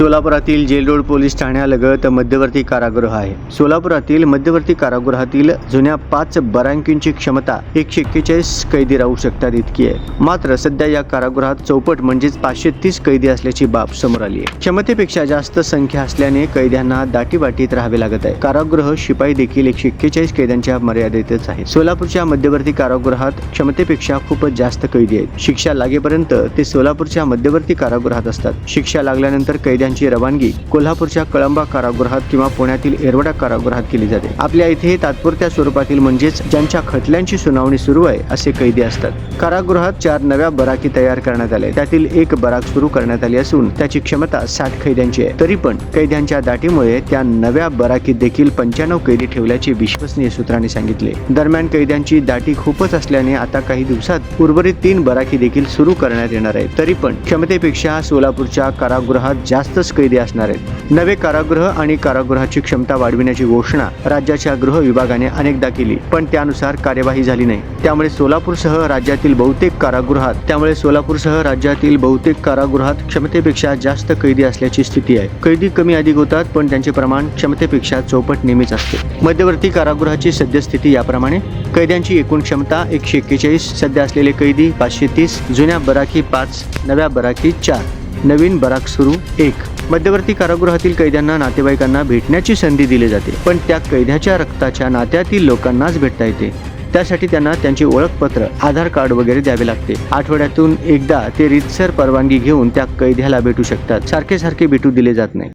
सोलापुरातील jail road police ठाण्यालगत मध्यवर्ती कारागृह आहे. सोलापुरातील मध्यवर्ती कारागृहातील जुन्या पाच बरांकींची क्षमता एकशे एक्केचाळीस कैदी राहू शकतात इतकी आहे. मात्र सध्या या कारागृहात चौपट म्हणजेच पाचशे तीस कैदी असल्याची बाब समोर आली आहे. क्षमतेपेक्षा जास्त संख्या असल्याने कैद्यांना दाटीवाटीत राहावे लागत आहे. कारागृह शिपाई देखील एकशे एक्केचाळीस कैद्यांच्या मर्यादेतच आहे सोलापूरच्या मध्यवर्ती कारागृहात क्षमतेपेक्षा खूपच जास्त कैदी आहेत. शिक्षा लागेपर्यंत ते सोलापूरच्या मध्यवर्ती कारागृहात असतात. शिक्षा लागल्यानंतर त्यांची रवानगी कोल्हापूरच्या कळंबा कारागृहात किंवा पुण्यातील एरवडा कारागृहात केली जाते. आपल्या इथे तात्पुरत्या स्वरूपातील म्हणजेच ज्यांच्या खटल्यांची सुनावणी सुरू आहे असे कैदी असतात. कारागृहात चार नव्या बराकी तयार करण्यात आल्या. त्यातील एक बराक सुरू करण्यात आली असून त्याची क्षमता साठ कैद्यांची आहे. तरी पण कैद्यांच्या दाटीमुळे त्या नव्या बराकीत देखील पंच्याण्णव कैदी ठेवल्याचे विश्वसनीय सूत्रांनी सांगितले. दरम्यान कैद्यांची दाटी खूपच असल्याने आता काही दिवसात उर्वरित तीन बराकी देखील सुरू करण्यात येणार आहे तरी पण क्षमतेपेक्षा सोलापूरच्या कारागृहात जास्त जास्तच कैदी असणार आहेत. नवे कारागृह आणि कारागृहाची क्षमता वाढविण्याची घोषणा राज्याच्या गृह विभागाने अनेकदा केली पण त्यानुसार कार्यवाही झाली नाही. त्यामुळे सोलापूरसह राज्यातील बहुतेक कारागृहात त्यामुळे सोलापूरसह राज्यातील बहुतेक कारागृहात क्षमतेपेक्षा जास्त कैदी असल्याची स्थिती आहे. कैदी कमी अधिक होतात पण त्यांचे प्रमाण क्षमतेपेक्षा चौपट नेहमीच असते. मध्यवर्ती कारागृहाची सद्यस्थिती याप्रमाणे कैद्यांची एकूण क्षमता एकशे एक्केचाळीस सध्या असलेले कैदी पाचशे तीस जुन्या बराकी पाच नव्या बराकी चार. नवीन बराक सुरू एक. मध्यवर्ती कारागृहातील कैद्यांना नातेवाईकांना भेटण्याची संधी दिली जाते पण त्या कैद्याच्या रक्ताच्या नात्यातील लोकांनाच भेटता येते. त्यासाठी त्यांना त्यांचे ओळखपत्र आधार कार्ड वगैरे द्यावे लागते. आठवड्यातून एकदा ते रितसर परवानगी घेऊन त्या कैद्याला भेटू शकतात. सारखे सारखे भेटू दिले जात नाही.